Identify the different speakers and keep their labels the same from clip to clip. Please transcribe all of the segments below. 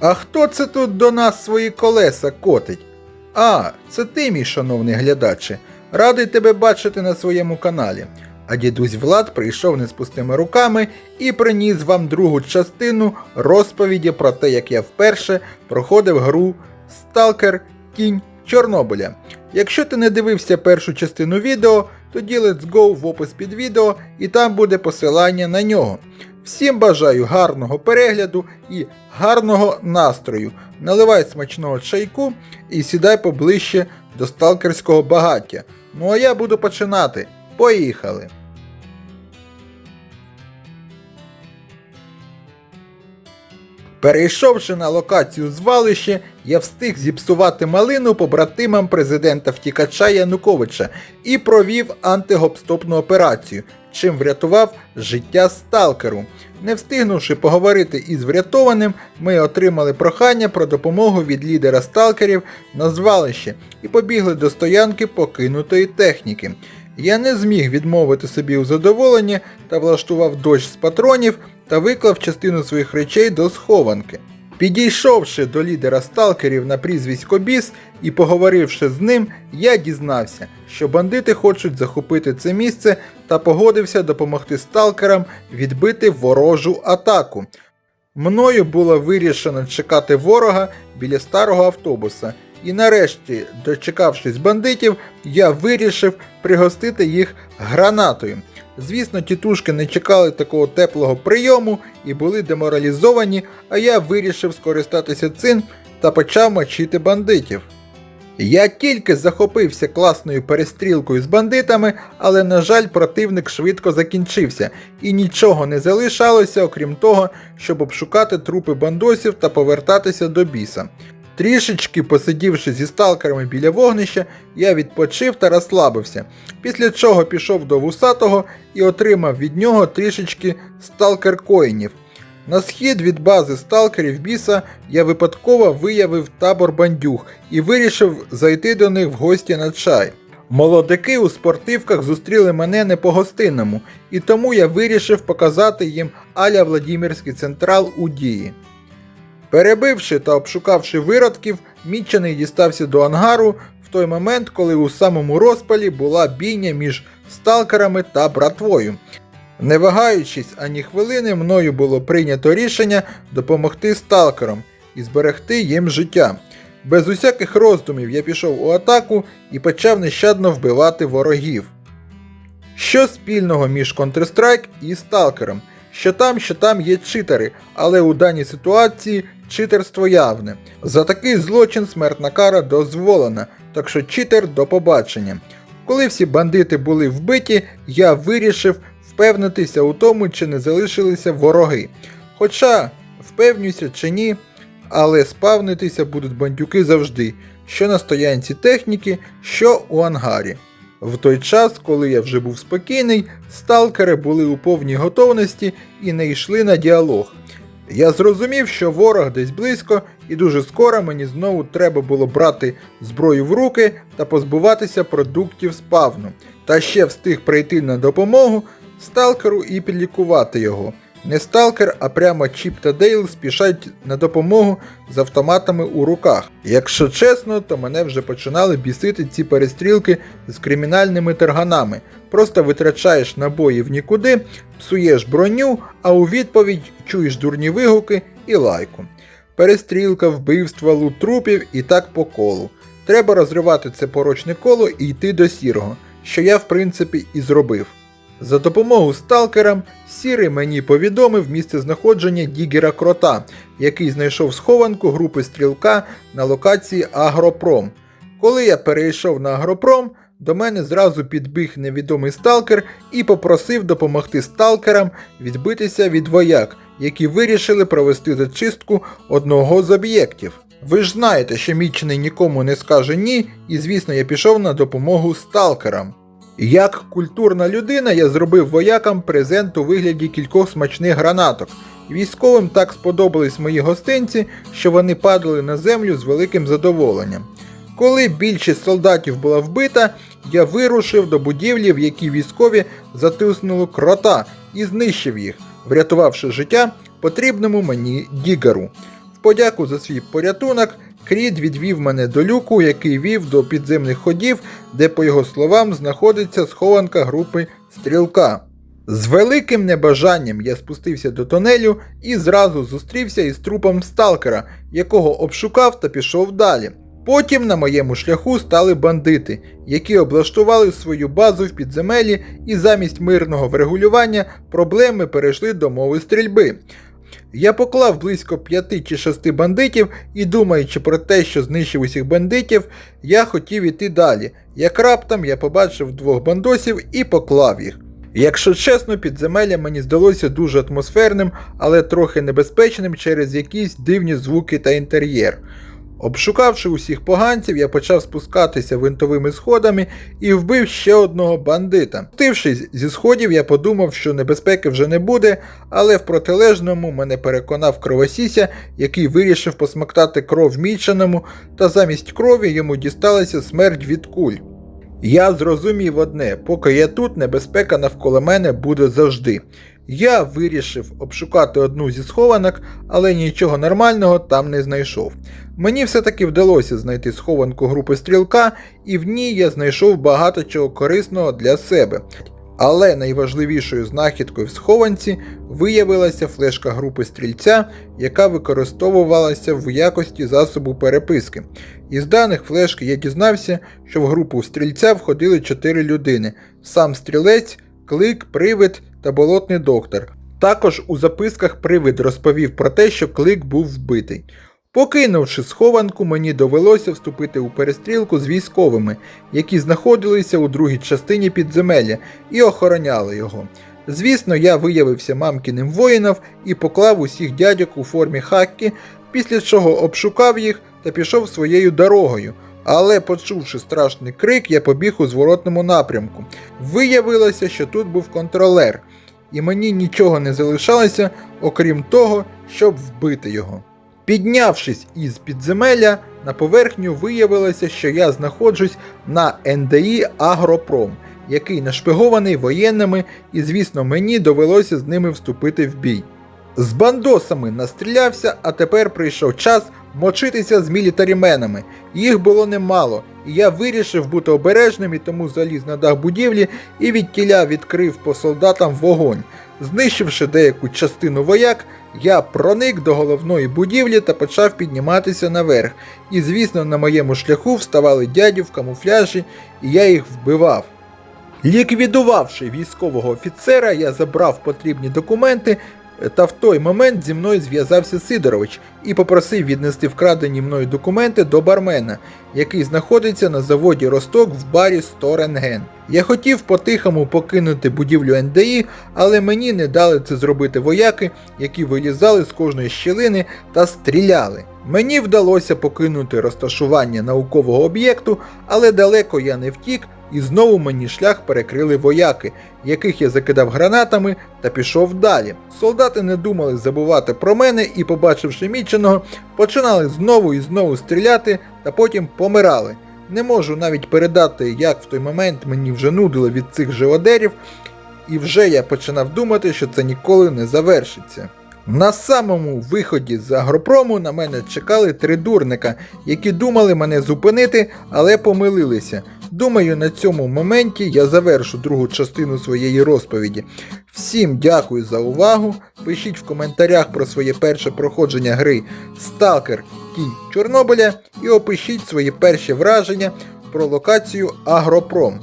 Speaker 1: А хто це тут до нас свої колеса котить? А, це ти, мій шановний глядаче. Радий тебе бачити на своєму каналі. А дідусь Влад прийшов не з пустими руками і приніс вам другу частину розповіді про те, як я вперше проходив гру Сталкер Кінь Чорнобиля. Якщо ти не дивився першу частину відео, тоді let's go в опис під відео і там буде посилання на нього. Всім бажаю гарного перегляду і гарного настрою. Наливай смачного чайку і сідай поближче до сталкерського багаття. Ну а я буду починати. Поїхали! Перейшовши на локацію звалище, я встиг зіпсувати малину побратимам президента втікача Януковича і провів антигопстопну операцію, чим врятував життя сталкеру. Не встигнувши поговорити із врятованим, ми отримали прохання про допомогу від лідера сталкерів на звалище і побігли до стоянки покинутої техніки. Я не зміг відмовити собі у задоволенні та влаштував дощ з патронів та виклав частину своїх речей до схованки. Підійшовши до лідера сталкерів на прізвисько Біс і поговоривши з ним, я дізнався, що бандити хочуть захопити це місце та погодився допомогти сталкерам відбити ворожу атаку. Мною було вирішено чекати ворога біля старого автобуса, і нарешті, дочекавшись бандитів, я вирішив пригостити їх гранатою. Звісно, тітушки не чекали такого теплого прийому і були деморалізовані, а я вирішив скористатися цим та почав мочити бандитів. Я тільки захопився класною перестрілкою з бандитами, але, на жаль, противник швидко закінчився, і нічого не залишалося, окрім того, щоб обшукати трупи бандосів та повертатися до біса. Трішечки посидівши зі сталкерами біля вогнища, я відпочив та розслабився, після чого пішов до вусатого і отримав від нього трішечки сталкер коїнів. На схід від бази сталкерів біса я випадково виявив табор бандюг і вирішив зайти до них в гості на чай. Молодики у спортивках зустріли мене не по гостинному, і тому я вирішив показати їм Аля Владимирський централ у дії. Перебивши та обшукавши виродків, Мічений дістався до ангару в той момент, коли у самому розпалі була бійня між сталкерами та братвою. Не вагаючись ані хвилини, мною було прийнято рішення допомогти сталкерам і зберегти їм життя. Без усяких роздумів я пішов у атаку і почав нещадно вбивати ворогів. Що спільного між Counter-Strike і Сталкером? Що там, що там є читери, але у даній ситуації читерство явне. За такий злочин смертна кара дозволена, так що читер до побачення. Коли всі бандити були вбиті, я вирішив впевнитися у тому, чи не залишилися вороги. Хоча, впевнюся чи ні, але спавнитися будуть бандюки завжди, що на стоянці техніки, що у ангарі. В той час, коли я вже був спокійний, сталкери були у повній готовності і не йшли на діалог. Я зрозумів, що ворог десь близько, і дуже скоро мені знову треба було брати зброю в руки та позбуватися продуктів спавну, та ще встиг прийти на допомогу сталкеру і підлікувати його. Не сталкер, а прямо Чіп та Дейл спішать на допомогу з автоматами у руках. Якщо чесно, то мене вже починали бісити ці перестрілки з кримінальними тарганами. Просто витрачаєш набої в нікуди, псуєш броню, а у відповідь чуєш дурні вигуки і лайку. Перестрілка, вбивства, лут трупів і так по колу. Треба розривати це порочне коло і йти до сірого, що я в принципі і зробив. За допомогою сталкерам Сірий мені повідомив місце знаходження Дігера Крота, який знайшов схованку групи стрілка на локації Агропром. Коли я перейшов на Агропром, до мене зразу підбіг невідомий сталкер і попросив допомогти сталкерам відбитися від вояк, які вирішили провести зачистку одного з об'єктів. Ви ж знаєте, що мічений нікому не скаже ні, і звісно я пішов на допомогу сталкерам. Як культурна людина, я зробив воякам презент у вигляді кількох смачних гранаток. Військовим так сподобались мої гостинці, що вони падали на землю з великим задоволенням. Коли більшість солдатів була вбита, я вирушив до будівлі, в якій військові затиснули крота і знищив їх, врятувавши життя потрібному мені дігеру. В подяку за свій порятунок Крід відвів мене до люку, який вів до підземних ходів, де, по його словам, знаходиться схованка групи стрілка. З великим небажанням я спустився до тунелю і зразу зустрівся із трупом сталкера, якого обшукав та пішов далі. Потім на моєму шляху стали бандити, які облаштували свою базу в підземелі і замість мирного врегулювання проблеми перейшли до мови стрільби. Я поклав близько п'яти чи шести бандитів і, думаючи про те, що знищив усіх бандитів, я хотів іти далі. Як раптом я побачив двох бандосів і поклав їх. Якщо чесно, підземелля мені здалося дуже атмосферним, але трохи небезпечним через якісь дивні звуки та інтер'єр. Обшукавши усіх поганців, я почав спускатися винтовими сходами і вбив ще одного бандита. Спустившись зі сходів, я подумав, що небезпеки вже не буде, але в протилежному мене переконав кровосіся, який вирішив посмоктати кров міченому, та замість крові йому дісталася смерть від куль. Я зрозумів одне, поки я тут, небезпека навколо мене буде завжди. Я вирішив обшукати одну зі схованок, але нічого нормального там не знайшов. Мені все-таки вдалося знайти схованку групи стрілка, і в ній я знайшов багато чого корисного для себе. Але найважливішою знахідкою в схованці виявилася флешка групи стрільця, яка використовувалася в якості засобу переписки. Із даних флешки я дізнався, що в групу стрільця входили 4 людини: сам стрілець, клик, привид та болотний доктор. Також у записках привид розповів про те, що клик був вбитий. Покинувши схованку, мені довелося вступити у перестрілку з військовими, які знаходилися у другій частині підземелля і охороняли його. Звісно, я виявився мамкіним воїном і поклав усіх дядьок у формі хакки, після чого обшукав їх та пішов своєю дорогою. Але, почувши страшний крик, я побіг у зворотному напрямку. Виявилося, що тут був контролер, і мені нічого не залишалося, окрім того, щоб вбити його. Піднявшись із підземелля, на поверхню виявилося, що я знаходжусь на НДІ Агропром, який нашпигований воєнними, і, звісно, мені довелося з ними вступити в бій. З бандосами настрілявся, а тепер прийшов час мочитися з мілітаріменами. Їх було немало, і я вирішив бути обережним і тому заліз на дах будівлі і від тіля відкрив по солдатам вогонь. Знищивши деяку частину вояк, я проник до головної будівлі та почав підніматися наверх. І, звісно, на моєму шляху вставали дяді в камуфляжі, і я їх вбивав. Ліквідувавши військового офіцера, я забрав потрібні документи, та в той момент зі мною зв'язався Сидорович і попросив віднести вкрадені мною документи до бармена, який знаходиться на заводі Росток в барі Сторенген. Я хотів по-тихому покинути будівлю НДІ, але мені не дали це зробити вояки, які вилізали з кожної щілини та стріляли. Мені вдалося покинути розташування наукового об'єкту, але далеко я не втік, і знову мені шлях перекрили вояки, яких я закидав гранатами та пішов далі. Солдати не думали забувати про мене і, побачивши міченого, починали знову і знову стріляти та потім помирали. Не можу навіть передати, як в той момент мені вже нудило від цих живодерів, і вже я починав думати, що це ніколи не завершиться. На самому виході з агропрому на мене чекали три дурника, які думали мене зупинити, але помилилися. Думаю, на цьому моменті я завершу другу частину своєї розповіді. Всім дякую за увагу. Пишіть в коментарях про своє перше проходження гри Сталкер Кінь Чорнобиля і опишіть свої перші враження про локацію Агропром.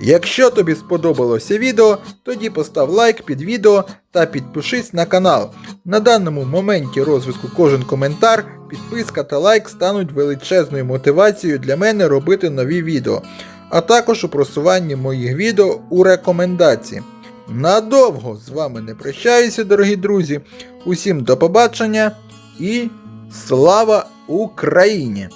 Speaker 1: Якщо тобі сподобалося відео, тоді постав лайк під відео та підпишись на канал. На даному моменті розвитку кожен коментар, підписка та лайк стануть величезною мотивацією для мене робити нові відео, а також у просуванні моїх відео у рекомендації. Надовго з вами не прощаюся, дорогі друзі. Усім до побачення і слава Україні!